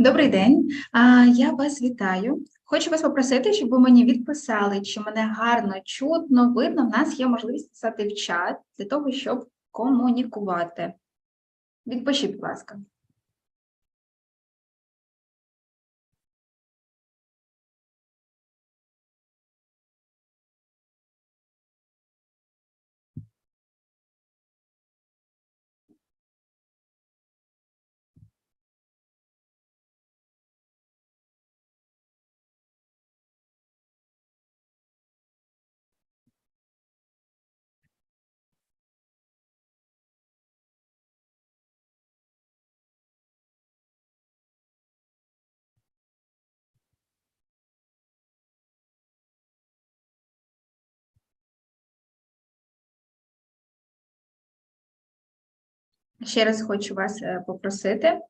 Добрий день, я вас вітаю. Хочу вас попросити, щоб ви мені відписали, чи мене гарно чутно, видно. В нас є можливість писати в чат для того, щоб комунікувати. Відпишіть, будь ласка. Ще раз хочу вас е, попросити е,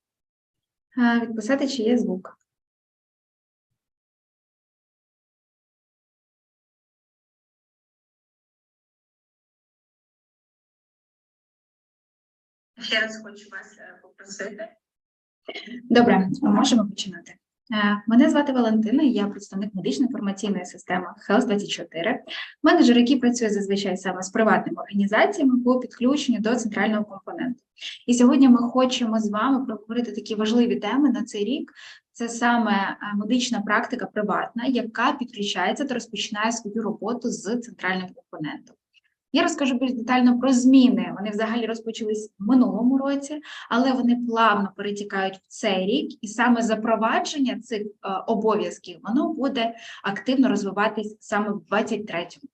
відписати, чи є звук. Ще раз хочу вас е, попросити. Добре, можемо починати. Е, Мене звати Валентина, я представник медично-інформаційної системи Health 24 менеджер, який працює зазвичай саме з приватними організаціями по підключенню до центрального компоненту. І сьогодні ми хочемо з вами проговорити такі важливі теми на цей рік. Це саме е, медична практика приватна, яка підключається та розпочинає свою роботу з центральним компонентом. Я розкажу більш детально про зміни. Вони взагалі розпочались в минулому році, але вони плавно перетікають в цей рік, і саме запровадження цих е, обов'язків воно буде активно розвиватись саме в 2023 році.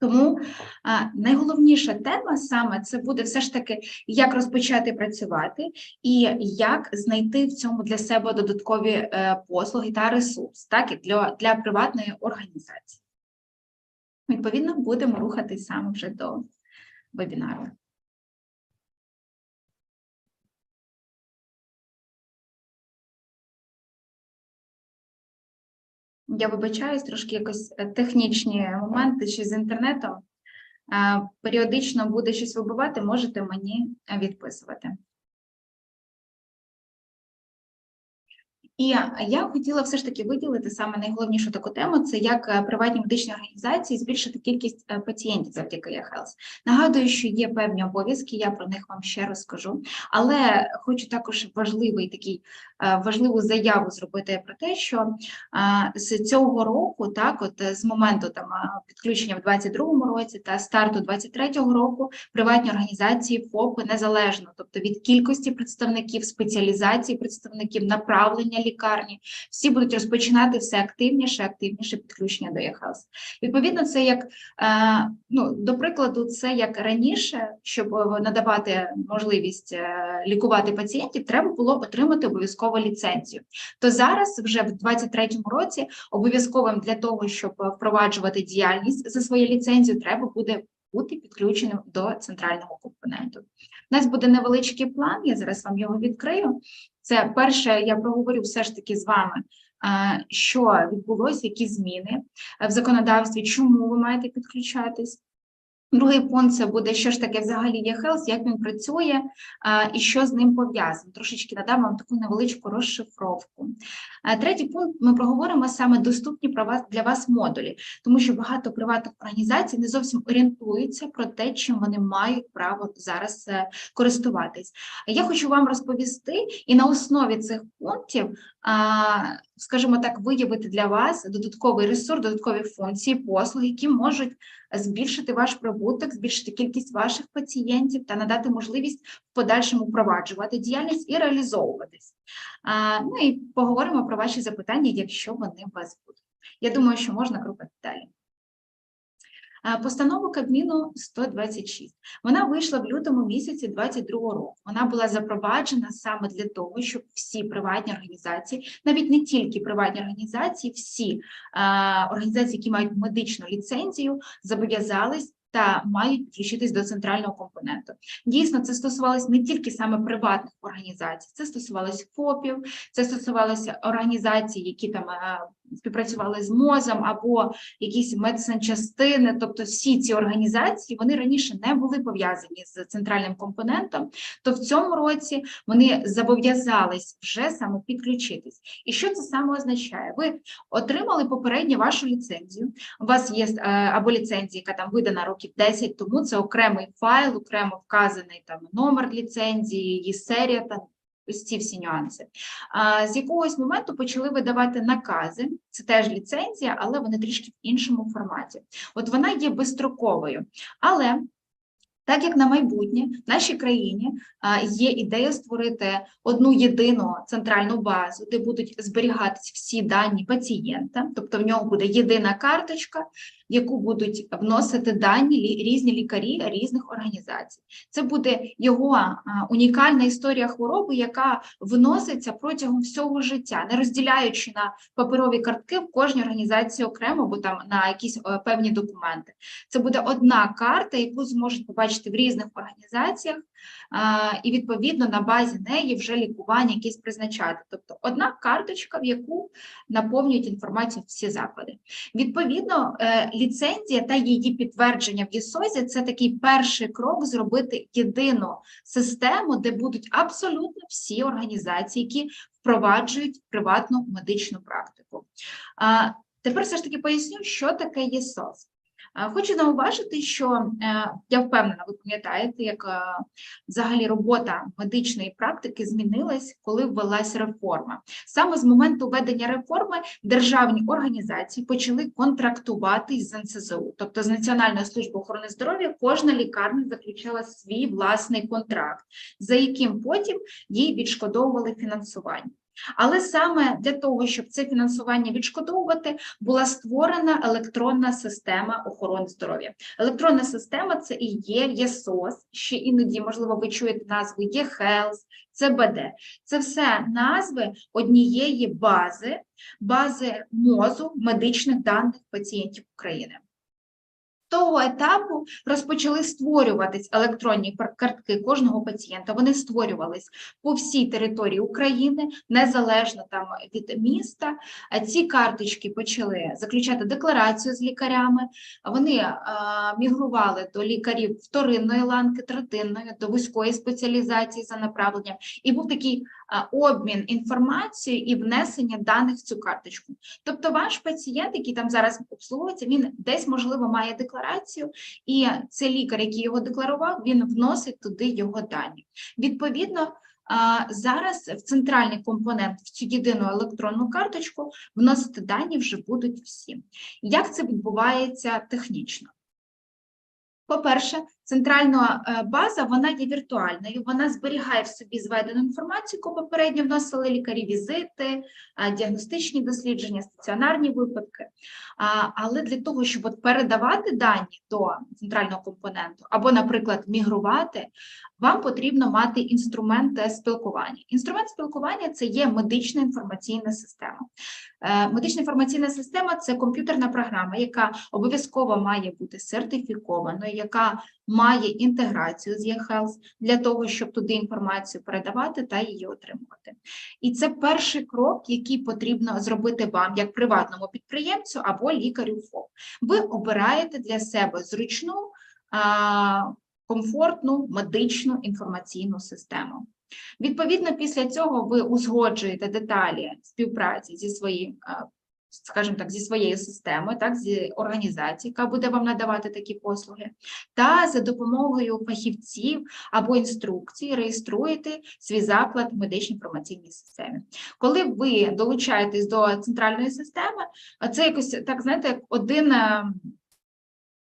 Тому а, найголовніша тема саме це буде все ж таки, як розпочати працювати і як знайти в цьому для себе додаткові е, послуги та ресурс, так і для, для приватної організації. Відповідно, будемо рухатись саме вже до вебінару. Я вибачаюсь, трошки якось е, технічні моменти чи з інтернетом. Е, Періодично буде щось вибивати, можете мені е, відписувати. І я хотіла все ж таки виділити саме найголовнішу таку тему: це як е, приватні медичні організації збільшити кількість е, пацієнтів завдяки eHealth. Нагадую, що є певні обов'язки, я про них вам ще розкажу. Але хочу також важливий такий е, важливу заяву зробити про те, що з цього року, так, от з моменту там підключення в 22-му році та старту 23-го року, приватні організації ФОПи незалежно, тобто від кількості представників, спеціалізації представників, направлення лікарні, всі будуть розпочинати все активніше, активніше підключення до eHealth. Відповідно, це як е, ну до прикладу, це як раніше, щоб надавати можливість е, лікувати пацієнтів, треба було отримати обов'язково ліцензію. То зараз, вже в 2023 році, обов'язковим для того, щоб впроваджувати діяльність за своєю ліцензією, треба буде. Бути підключеним до центрального компоненту. У нас буде невеличкий план, я зараз вам його відкрию. Це перше, я проговорю все ж таки з вами, що відбулося, які зміни в законодавстві, чому ви маєте підключатись. Другий пункт це буде, що ж таке взагалі є Health, як він працює і що з ним пов'язано. Трошечки надам вам таку невеличку розшифровку. Третій пункт ми проговоримо саме доступні для вас модулі, тому що багато приватних організацій не зовсім орієнтуються про те, чим вони мають право зараз е, користуватись. Я хочу вам розповісти, і на основі цих пунктів, скажімо так, виявити для вас додатковий ресурс, додаткові функції, послуги, які можуть збільшити ваш прибуток, збільшити кількість ваших пацієнтів та надати можливість в подальшому впроваджувати діяльність і реалізовуватись. Ну і поговоримо про ваші запитання, якщо вони у вас будуть. Я думаю, що можна крокати далі. Постанову Кабміну 126. Вона вийшла в лютому місяці 2022 року. Вона була запроваджена саме для того, щоб всі приватні організації, навіть не тільки приватні організації, всі а, організації, які мають медичну ліцензію, зобов'язались. Та мають підключитись до центрального компоненту. Дійсно, це стосувалося не тільки саме приватних організацій, це стосувалося ФОПів, це стосувалося організацій, які там співпрацювали з МОЗом або якісь медсанчастини, тобто всі ці організації вони раніше не були пов'язані з центральним компонентом, то в цьому році вони зобов'язались вже саме підключитись. І що це саме означає? Ви отримали попередньо вашу ліцензію. У вас є е, або ліцензія, яка там видана років 10 тому, це окремий файл, окремо вказаний там номер ліцензії, її серія та ось ці всі нюанси. А, з якогось моменту почали видавати накази, це теж ліцензія, але вони трішки в іншому форматі. От вона є безстроковою, але так як на майбутнє в нашій країні є ідея створити одну єдину центральну базу, де будуть зберігатись всі дані пацієнта, тобто в нього буде єдина карточка, яку будуть вносити дані різні лікарі різних організацій. Це буде його унікальна історія хвороби, яка вноситься протягом всього життя, не розділяючи на паперові картки в кожній організації окремо, або там на якісь е, певні документи. Це буде одна карта, яку зможуть побачити в різних організаціях, і відповідно на базі неї вже лікування якесь призначати. Тобто одна карточка, в яку наповнюють інформацію всі заклади. Відповідно, е, ліцензія та її підтвердження в ЄСОЗі це такий перший крок зробити єдину систему, де будуть абсолютно всі організації, які впроваджують приватну медичну практику. Тепер все ж таки поясню, що таке ЄСОЗ. Хочу зауважити, що е, я впевнена, ви пам'ятаєте, як е, взагалі робота медичної практики змінилась, коли ввелась реформа. Саме з моменту введення реформи державні організації почали контрактувати із НСЗУ, тобто з Національною службою охорони здоров'я, кожна лікарня заключала свій власний контракт, за яким потім їй відшкодовували фінансування. Але саме для того, щоб це фінансування відшкодовувати, була створена електронна система охорони здоров'я. Електронна система це і є ЄСОС, ще іноді, можливо, ви чуєте назву ЄХЕЛС, ЦБД. Це все назви однієї бази, бази МОЗу медичних даних пацієнтів України. Того етапу розпочали створюватись електронні картки кожного пацієнта. Вони створювались по всій території України, незалежно там від міста. Ці карточки почали заключати декларацію з лікарями. Вони мігрували до лікарів вторинної ланки, третинної, до вузької спеціалізації за направленням. І був такий обмін інформацією і внесення даних в цю карточку. Тобто ваш пацієнт, який там зараз обслуговується, він десь, можливо, має декларацію, і це лікар, який його декларував, він вносить туди його дані. Відповідно, зараз в центральний компонент, в цю єдину електронну карточку, вносити дані вже будуть всі. Як це відбувається технічно? По-перше, центральна е, база вона є віртуальною, вона зберігає в собі зведену інформацію, яку попередньо вносили лікарі, візити, діагностичні дослідження, стаціонарні випадки. Але для того, щоб от передавати дані до центрального компоненту або, наприклад, мігрувати, вам потрібно мати інструмент спілкування. Інструмент спілкування це є медична інформаційна система. Е, Медична інформаційна система це комп'ютерна програма, яка обов'язково має бути сертифікованою, яка має інтеграцію з eHealth для того, щоб туди інформацію передавати та її отримувати. І це перший крок, який потрібно зробити вам як приватному підприємцю або лікарю ФОП. Ви обираєте для себе зручну, комфортну медичну інформаційну систему. Відповідно, після цього ви узгоджуєте деталі співпраці зі своїм, скажімо так, зі своєю системою, так, зі організацією, яка буде вам надавати такі послуги, та за допомогою фахівців або інструкцій реєструєте свій заклад в медичній інформаційній системі. Коли ви долучаєтесь до центральної системи, це якось так знаєте, один.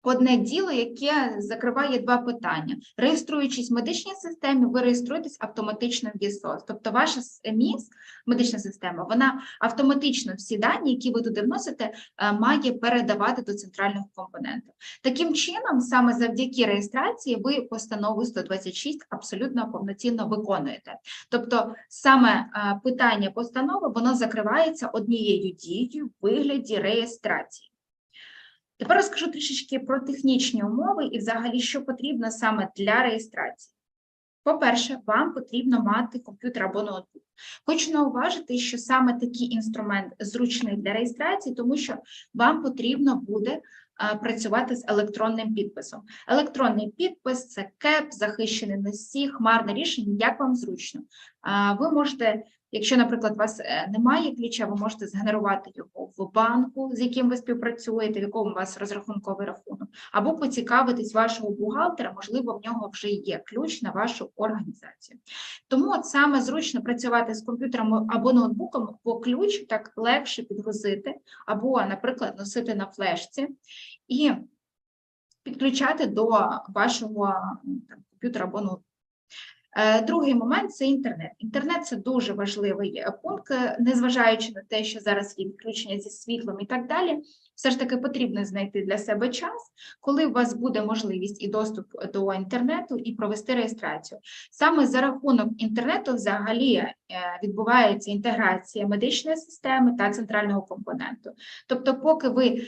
Е, Одне діло, яке закриває два питання. Реєструючись в медичній системі, ви реєструєтесь автоматично в ЄСОС. Тобто ваша с- МІС, медична система, вона автоматично всі дані, які ви туди вносите, е, має передавати до центрального компоненту. Таким чином, саме завдяки реєстрації, ви постанову 126 абсолютно повноцінно виконуєте. Тобто, саме е, питання постанови воно закривається однією дією в вигляді реєстрації. Тепер розкажу трішечки про технічні умови і взагалі, що потрібно саме для реєстрації. По-перше, вам потрібно мати комп'ютер або ноутбук. Хочу науважити, що саме такий інструмент зручний для реєстрації, тому що вам потрібно буде працювати з електронним підписом. Електронний підпис це КЕП, захищений носій, хмарне рішення, як вам зручно. А, Ви можете, якщо, наприклад, у вас е, немає ключа, ви можете згенерувати його в банку, з яким ви співпрацюєте, в якому у вас розрахунковий рахунок, або поцікавитись вашого бухгалтера, можливо, в нього вже є ключ на вашу організацію. Тому от саме зручно працювати з комп'ютером або ноутбуком, бо ключ так легше підгрузити, або, наприклад, носити на флешці і підключати до вашого комп'ютера або ноутбуку. Е, Другий момент це інтернет. Інтернет це дуже важливий е, пункт, е, незважаючи на те, що зараз є відключення зі світлом і так далі. Все ж таки потрібно знайти для себе час, коли у вас буде можливість і доступ до інтернету, і провести реєстрацію. Саме за рахунок інтернету взагалі е, відбувається інтеграція медичної системи та центрального компоненту. Тобто, поки ви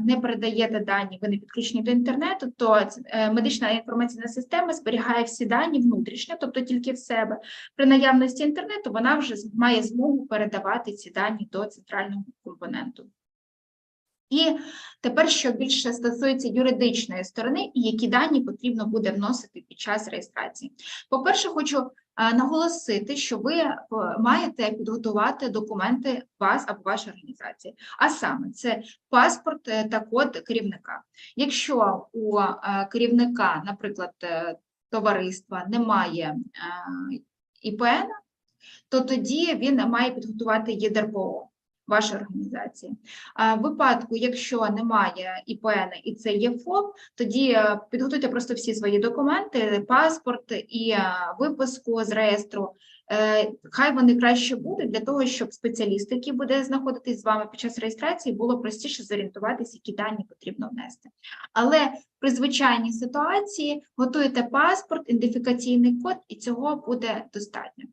не передаєте дані, ви не підключені до інтернету, то е, медична інформаційна система зберігає всі дані внутрішньо, тобто тільки в себе. При наявності інтернету вона вже має змогу передавати ці дані до центрального компоненту. І тепер, що більше стосується юридичної сторони, які дані потрібно буде вносити під час реєстрації. По-перше, хочу наголосити, що ви е, маєте підготувати документи вас або вашої організації. А саме це паспорт е, та код керівника. Якщо у е, керівника, наприклад, е, товариства немає е, ІПН, то тоді він має підготувати ЄДРПО вашої організації. В випадку, якщо немає ІПН і це є ФОП, тоді е, підготуйте просто всі свої документи, паспорт і е, виписку з реєстру. Е, Хай вони краще будуть для того, щоб спеціаліст, який буде знаходитись з вами під час реєстрації, було простіше зорієнтуватися, які дані потрібно внести. Але при звичайній ситуації готуєте паспорт, ідентифікаційний код, і цього буде достатньо.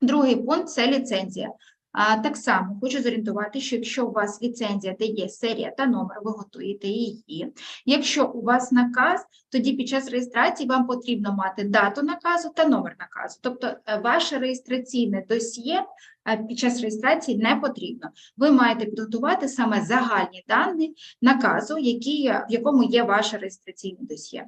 Другий пункт це ліцензія. Так само хочу зорієнтувати, що якщо у вас ліцензія, де є серія та номер, ви готуєте її. Якщо у вас наказ, тоді під час реєстрації вам потрібно мати дату наказу та номер наказу. Тобто е, ваше реєстраційне досьє е, під час реєстрації не потрібно. Ви маєте підготувати саме загальні дані наказу, які, в якому є ваше реєстраційне досьє.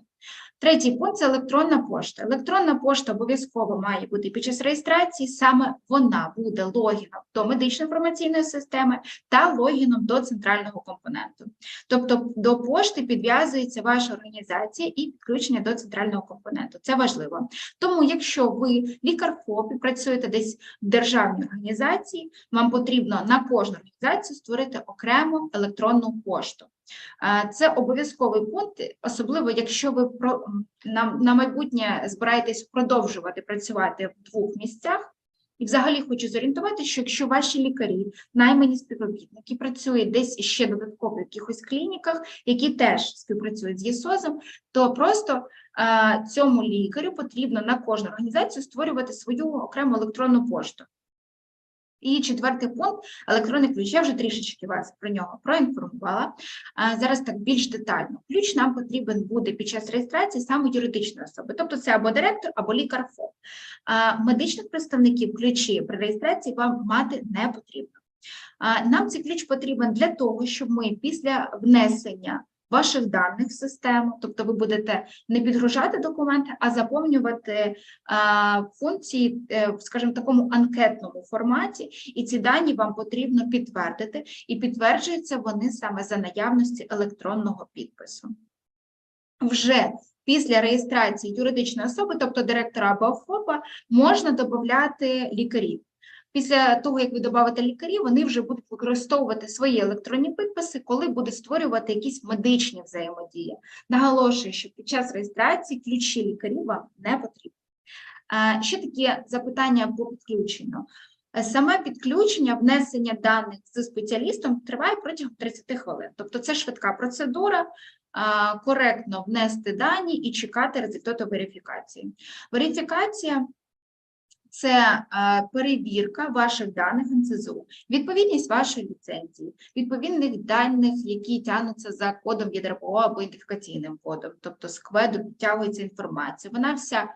Третій пункт це електронна пошта. Електронна пошта обов'язково має бути під час реєстрації, саме вона буде логіном до медичної інформаційної системи та логіном до центрального компоненту. Тобто до пошти підв'язується ваша організація і підключення до центрального компоненту. Це важливо. Тому, якщо ви лікар ФОП і працюєте десь в державній організації, вам потрібно на кожну організацію створити окрему електронну пошту. Це обов'язковий пункт, особливо якщо ви на, на майбутнє збираєтесь продовжувати працювати в двох місцях. І взагалі хочу зорієнтувати, що якщо ваші лікарі, наймані співробітники, працюють десь ще додатково в якихось клініках, які теж співпрацюють з ЄСОЗом, то просто е, цьому лікарю потрібно на кожну організацію створювати свою окрему електронну пошту. І четвертий пункт електронний ключ. Я вже трішечки вас про нього проінформувала. Зараз так більш детально. Ключ нам потрібен буде під час реєстрації саме юридичної особи, тобто це або директор, або лікар ФОП. Медичних представників ключі при реєстрації вам мати не потрібно. Нам цей ключ потрібен для того, щоб ми після внесення ваших даних в систему, тобто ви будете не підгружати документи, а заповнювати а, функції, е, в, скажімо, такому анкетному форматі, і ці дані вам потрібно підтвердити, і підтверджуються вони саме за наявності електронного підпису. Вже після реєстрації юридичної особи, тобто директора або ФОПа, можна додати лікарів. Після того, як ви додавите лікарів, вони вже будуть використовувати свої електронні підписи, коли будуть створювати якісь медичні взаємодії. Наголошую, що під час реєстрації ключі лікарів вам не потрібні. Ще такі запитання по підключенню. Саме підключення, внесення даних з спеціалістом триває протягом 30 хвилин. Тобто це швидка процедура, коректно внести дані і чекати результату верифікації. Верифікація це е, перевірка ваших даних НСЗУ, відповідність вашої ліцензії, відповідних даних, які тягнуться за кодом ЄДРПО або ідентифікаційним кодом, тобто з кведу підтягується інформація. Вона вся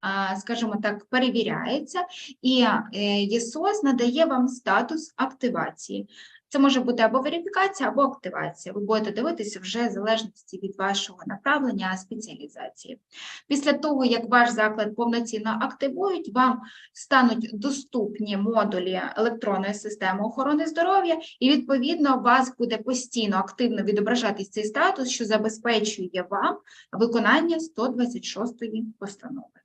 а, скажімо так, перевіряється, і е, ЄСОС надає вам статус активації. Це може бути або верифікація, або активація. Ви будете дивитися вже в залежності від вашого направлення спеціалізації. Після того, як ваш заклад повноцінно активують, вам стануть доступні модулі електронної системи охорони здоров'я, і відповідно вас буде постійно активно відображатись цей статус, що забезпечує вам виконання 126 постанови.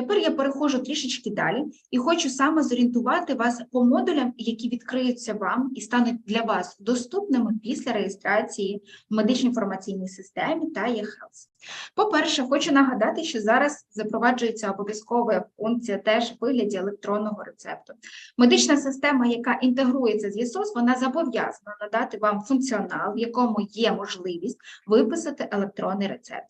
Тепер я переходжу трішечки далі і хочу саме зорієнтувати вас по модулям, які відкриються вам і стануть для вас доступними після реєстрації в медичній інформаційній системі та eHealth. По-перше, хочу нагадати, що зараз запроваджується обов'язкова функція теж в вигляді електронного рецепту. Медична система, яка інтегрується з ЄСОС, вона зобов'язана надати вам функціонал, в якому є можливість виписати електронний рецепт.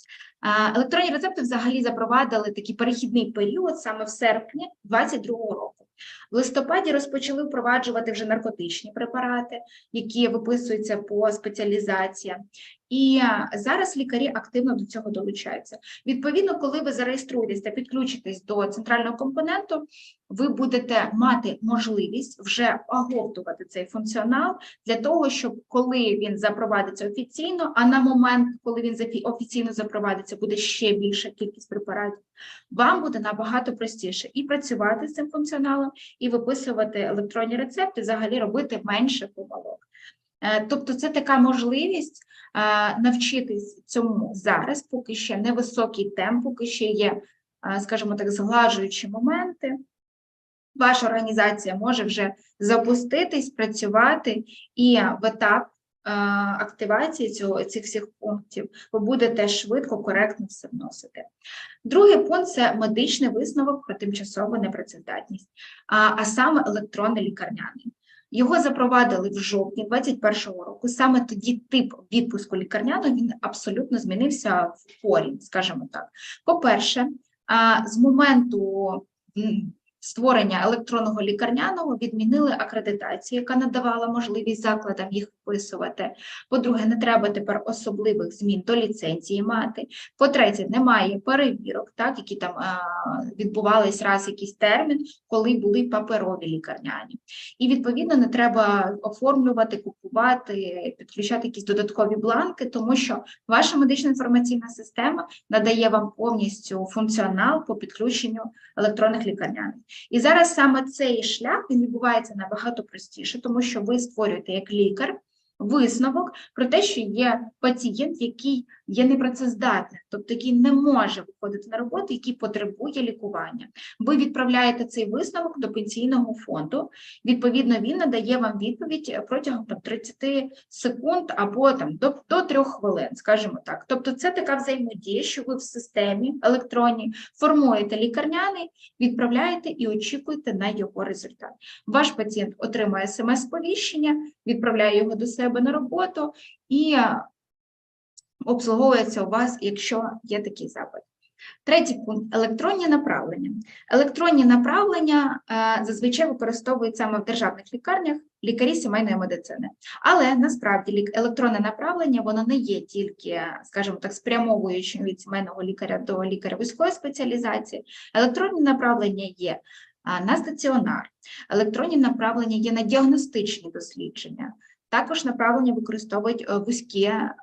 Електронні рецепти взагалі запровадили такий перехідний період саме в серпні 2022 року. В листопаді розпочали впроваджувати вже наркотичні препарати, які виписуються по спеціалізаціям. І зараз лікарі активно до цього долучаються. Відповідно, коли ви зареєструєтесь та підключитесь до центрального компоненту, ви будете мати можливість вже оговтувати цей функціонал для того, щоб коли він запровадиться офіційно, а на момент, коли він офіційно запровадиться, буде ще більша кількість препаратів, вам буде набагато простіше і працювати з цим функціоналом, і виписувати електронні рецепти, взагалі робити менше помилок. Е, Тобто це така можливість е, навчитись цьому зараз, поки ще невисокий темп, поки ще є, е, скажімо так, зглажуючі моменти. Ваша організація може вже запуститись, працювати, і в етап активації цього, цих всіх пунктів ви будете швидко, коректно все вносити. Другий пункт це медичний висновок про тимчасову непрацездатність, а саме електронний лікарняний. Його запровадили в жовтні 2021 року. Саме тоді тип відпуску лікарняного він абсолютно змінився в корінь, скажімо так. По-перше, з моменту створення електронного лікарняного відмінили акредитацію, яка надавала можливість закладам їх вписувати. По-друге, не треба тепер особливих змін до ліцензії мати. По-третє, немає перевірок, так, які там відбувались раз якийсь термін, коли були паперові лікарняні. І відповідно не треба оформлювати, купувати, підключати якісь додаткові бланки, тому що ваша медична інформаційна система надає вам повністю функціонал по підключенню електронних лікарняних. І зараз саме цей шлях він відбувається набагато простіше, тому що ви створюєте як лікар висновок про те, що є пацієнт, який є непрацездатним, тобто який не може виходити на роботу, який потребує лікування. Ви відправляєте цей висновок до пенсійного фонду. Відповідно, він надає вам відповідь протягом там, 30 секунд або там до, до 3 хвилин, скажімо так. Тобто, це така взаємодія, що ви в системі електронній формуєте лікарняний, відправляєте і очікуєте на його результат. Ваш пацієнт отримає смс-повіщення, відправляє його до себе на роботу і обслуговується у вас, якщо є такий запит. Третій пункт електронні направлення. Електронні направлення е, зазвичай використовують саме в державних лікарнях лікарі сімейної медицини. Але насправді електронне направлення воно не є тільки, скажімо так, спрямовуючим від сімейного лікаря до лікаря вузької спеціалізації. Електронні направлення є на стаціонар, електронні направлення є на діагностичні дослідження. Також направлення використовують е, вузькі е,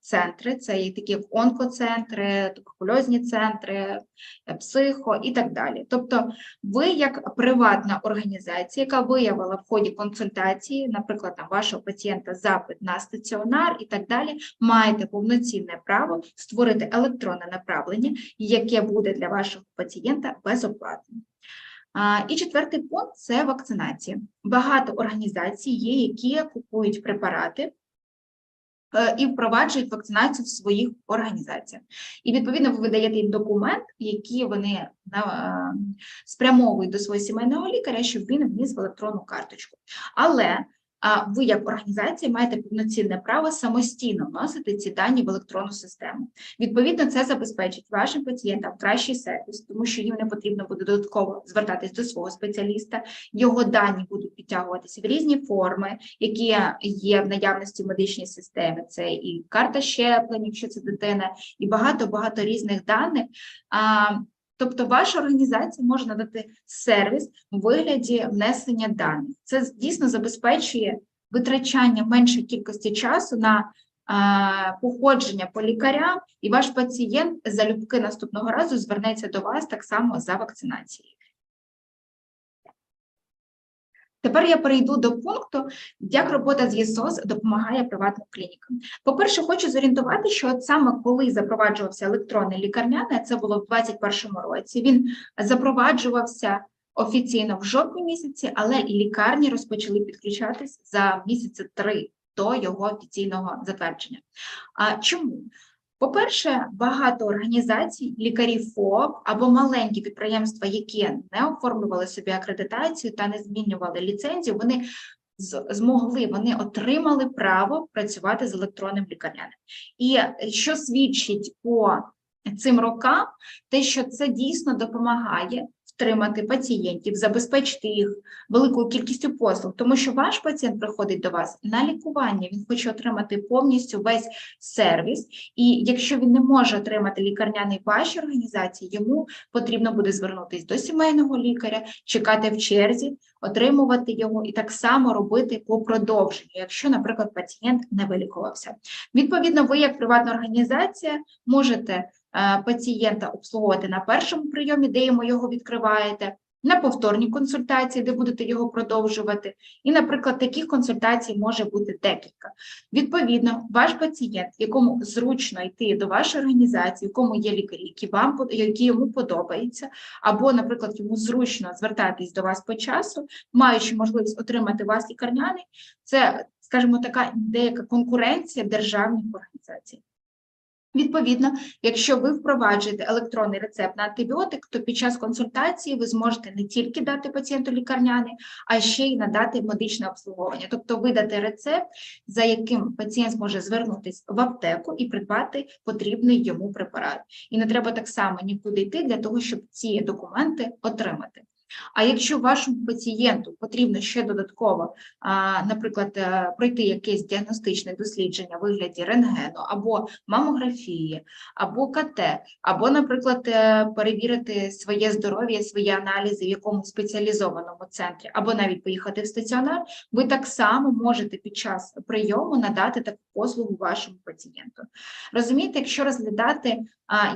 центри, це і такі онкоцентри, туберкульозні центри, е, психо і так далі. Тобто, ви як приватна організація, яка виявила в ході консультації, наприклад, там вашого пацієнта запит на стаціонар і так далі, маєте повноцінне право створити електронне направлення, яке буде для вашого пацієнта безоплатним. І четвертий пункт це вакцинація. Багато організацій є, які купують препарати е, і впроваджують вакцинацію в своїх організаціях. І відповідно ви видаєте їм документ, який вони е, спрямовують до свого сімейного лікаря, щоб він вніс в електронну карточку. Але ви, як організація, маєте повноцінне право самостійно вносити ці дані в електронну систему. Відповідно, це забезпечить вашим пацієнтам кращий сервіс, тому що їм не потрібно буде додатково звертатись до свого спеціаліста. Його дані будуть підтягуватися в різні форми, які є в наявності в медичній системі. Це і карта щеплень, якщо це дитина, і багато багато різних даних. Тобто ваша організація може надати сервіс у вигляді внесення даних. Це дійсно забезпечує витрачання меншої кількості часу на походження по лікарям, і ваш пацієнт залюбки наступного разу звернеться до вас так само за вакцинацією. Тепер я перейду до пункту, як робота з ЄСОС допомагає приватним клінікам. По-перше, хочу зорієнтувати, що от саме коли запроваджувався електронний лікарняний, це було в 2021 році. Він запроваджувався офіційно в жовтні місяці, але лікарні розпочали підключатись за місяці три до його офіційного затвердження. А чому? По-перше, багато організацій, лікарів ФОП або маленькі підприємства, які не оформлювали собі акредитацію та не змінювали ліцензію, вони змогли, вони отримали право працювати з електронним лікарняним. І що свідчить по цим рокам, те, що це дійсно допомагає втримати пацієнтів, забезпечити їх великою кількістю послуг, тому що ваш пацієнт приходить до вас на лікування, він хоче отримати повністю весь сервіс, і якщо він не може отримати лікарняний вашій організації, йому потрібно буде звернутися до сімейного лікаря, чекати в черзі, отримувати його і так само робити по продовженню, якщо, наприклад, пацієнт не вилікувався. Відповідно, ви, як приватна організація, можете. Е, пацієнта обслуговувати на першому прийомі, де йому його відкриваєте, на повторній консультації, де будете його продовжувати. І, наприклад, таких консультацій може бути декілька. Відповідно, ваш пацієнт, якому зручно йти до вашої організації, якому є лікарі, які вам які йому подобаються, або, наприклад, йому зручно звертатись до вас по часу, маючи можливість отримати вас лікарняний, це, скажімо, така деяка конкуренція державних організацій. Відповідно, якщо ви впроваджуєте електронний рецепт на антибіотик, то під час консультації ви зможете не тільки дати пацієнту лікарняний, а ще й надати медичне обслуговування, тобто видати рецепт, за яким пацієнт зможе звернутися в аптеку і придбати потрібний йому препарат. І не треба так само нікуди йти для того, щоб ці документи отримати. А якщо вашому пацієнту потрібно ще додатково, наприклад, е, пройти якесь діагностичне дослідження в вигляді рентгену, або мамографії, або КТ, або, наприклад, е, перевірити своє здоров'я, свої аналізи в якомусь спеціалізованому центрі, або навіть поїхати в стаціонар, ви так само можете під час прийому надати таку послугу вашому пацієнту. Розумієте, якщо розглядати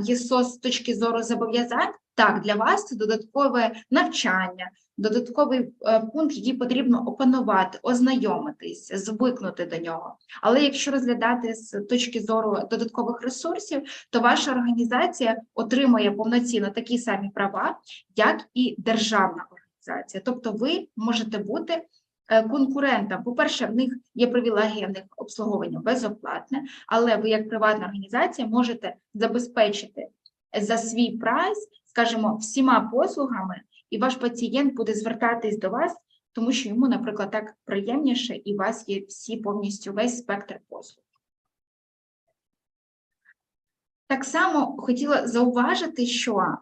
ЄСОС з точки зору зобов'язань, так, для вас це додаткове навчання, додатковий е, пункт, який потрібно опанувати, ознайомитись, звикнути до нього. Але якщо розглядати з точки зору додаткових ресурсів, то ваша організація отримує повноцінно такі самі права, як і державна організація. Тобто, ви можете бути. Е, конкурентам, по-перше, в них є привілегія в них обслуговування безоплатне, але ви, як приватна організація, можете забезпечити за свій прайс скажімо, всіма послугами, і ваш пацієнт буде звертатись до вас, тому що йому, наприклад, так приємніше, і у вас є всі повністю весь спектр послуг. Так само хотіла зауважити, що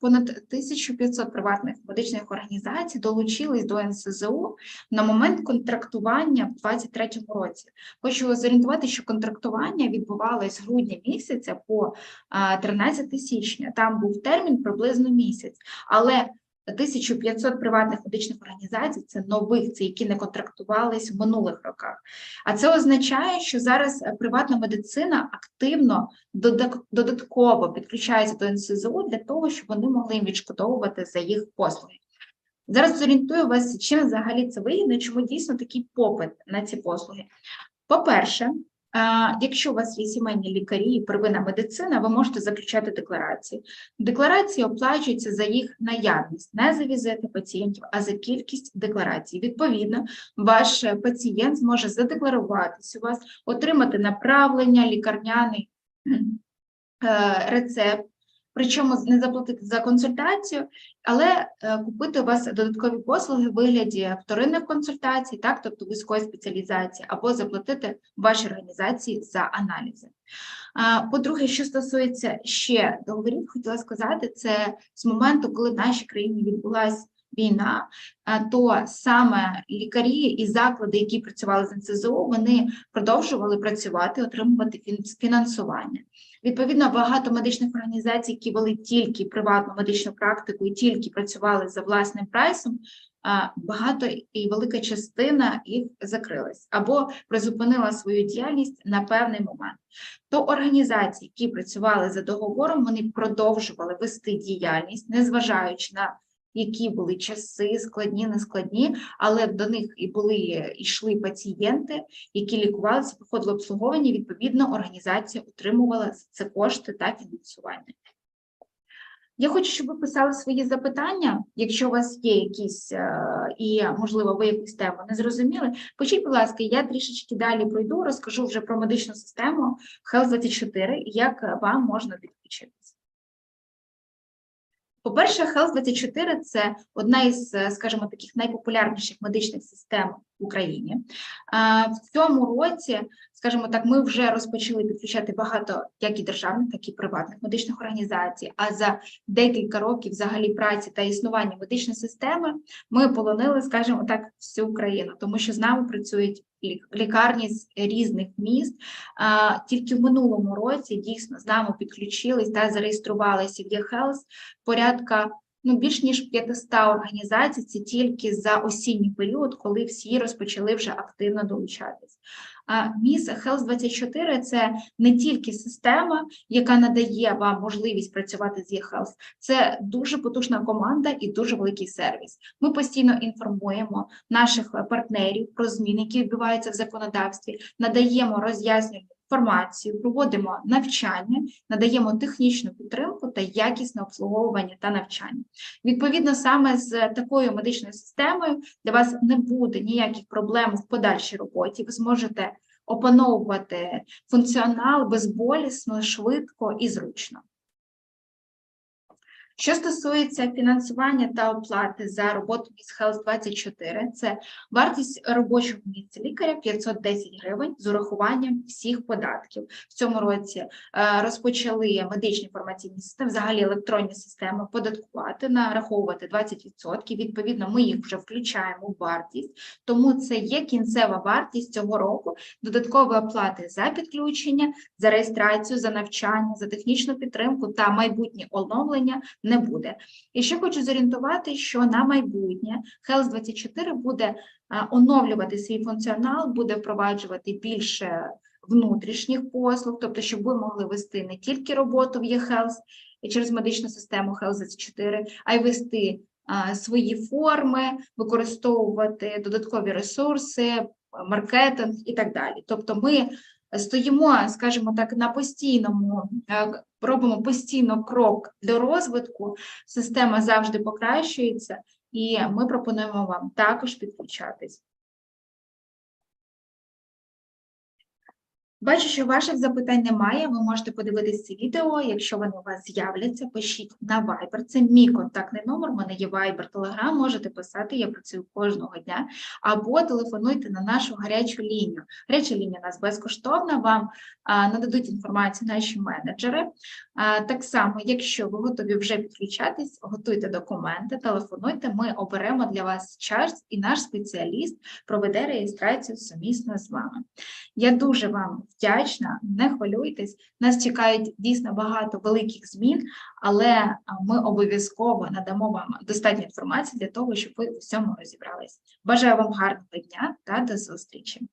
понад 1500 приватних медичних організацій долучились до НСЗУ на момент контрактування в 2023 році. Хочу зорієнтувати, що контрактування відбувалось з грудня місяця по 13 січня. Там був термін приблизно місяць, але 1500 приватних медичних організацій це нових, це які не контрактувались в минулих роках. А це означає, що зараз приватна медицина активно додатково підключається до НСЗУ для того, щоб вони могли їм відшкодовувати за їх послуги. Зараз зорієнтую вас, чим взагалі це вигідно, чому дійсно такий попит на ці послуги. По-перше, Якщо у вас є сімейні лікарі і первинна медицина, ви можете заключати декларації. Декларації оплачуються за їх наявність, не за візити пацієнтів, а за кількість декларацій. Відповідно, ваш пацієнт зможе задекларуватись у вас, отримати направлення, лікарняний е, рецепт причому не заплатити за консультацію, але е, купити у вас додаткові послуги в вигляді вторинних консультацій, так, тобто вузької спеціалізації, або заплатити вашій організації за аналізи. По-друге, що стосується ще договорів, хотіла сказати, це з моменту, коли в нашій країні відбулася війна, то саме лікарі і заклади, які працювали з НСЗУ, вони продовжували працювати, отримувати фін- фінансування. Відповідно, багато медичних організацій, які вели тільки приватну медичну практику і тільки працювали за власним прайсом, багато і велика частина їх закрилась або призупинила свою діяльність на певний момент. То організації, які працювали за договором, вони продовжували вести діяльність, незважаючи на які були часи, складні, нескладні, але до них і були йшли пацієнти, які лікувалися, проходили обслуговування. Відповідно, організація отримувала це кошти та фінансування. Я хочу, щоб ви писали свої запитання. Якщо у вас є якісь, е, і, можливо, ви якусь тему не зрозуміли, пишіть, будь ласка, я трішечки далі пройду, розкажу вже про медичну систему Health 24 і як вам можна підключитися. По-перше, Health 24 це одна із, е, скажімо, таких найпопулярніших медичних систем в Україні. В цьому році, скажімо так, ми вже розпочали підключати багато як і державних, так і приватних медичних організацій. А за декілька років взагалі праці та існування медичної системи ми полонили, скажімо так, всю Україну, тому що з нами працюють лікарні з різних міст. А, Тільки в минулому році дійсно з нами підключились та зареєструвалися в eHealth порядка ну, більш ніж 500 організацій, це тільки за осінній період, коли всі розпочали вже активно долучатись. Міс Health 24 – це не тільки система, яка надає вам можливість працювати з eHealth, це дуже потужна команда і дуже великий сервіс. Ми постійно інформуємо наших партнерів про зміни, які відбуваються в законодавстві, надаємо роз'яснювальну інформацію, проводимо навчання, надаємо технічну підтримку та якісне обслуговування та навчання. Відповідно, саме з такою медичною системою для вас не буде ніяких проблем в подальшій роботі. Ви зможете опановувати функціонал безболісно, швидко і зручно. Що стосується фінансування та оплати за роботу з Health 24, це вартість робочого місця лікаря 510 гривень з урахуванням всіх податків. В цьому році е, розпочали медичні інформаційні системи, взагалі електронні системи податкувати, нараховувати 20%. Відповідно, ми їх вже включаємо в вартість, тому це є кінцева вартість цього року, додаткові оплати за підключення, за реєстрацію, за навчання, за технічну підтримку та майбутнє оновлення не буде. І ще хочу зорієнтувати, що на майбутнє Health 24 буде оновлювати свій функціонал, буде впроваджувати більше внутрішніх послуг, тобто, щоб ви могли вести не тільки роботу в eHealth і через медичну систему Health 24, а й вести а, свої форми, використовувати додаткові ресурси, маркетинг і так далі. Тобто, ми стоїмо, скажімо так, на постійному, е, робимо постійно крок до розвитку, система завжди покращується, і ми пропонуємо вам також підключатись. Бачу, що ваших запитань немає. Ви можете подивитися це відео. Якщо вони у вас з'являться, пишіть на Viber. Це мій контактний номер. У мене є Viber, Telegram, Можете писати, я працюю кожного дня. Або телефонуйте на нашу гарячу лінію. Гаряча лінія у нас безкоштовна. Вам нададуть інформацію наші менеджери. Так само, якщо ви готові вже підключатись, готуйте документи, телефонуйте. Ми оберемо для вас час, і наш спеціаліст проведе реєстрацію сумісно з вами. Я дуже вам вдячна, не хвилюйтесь. Нас чекають дійсно багато великих змін, але ми обов'язково надамо вам достатньо інформації для того, щоб ви у всьому розібрались. Бажаю вам гарного дня та до зустрічі!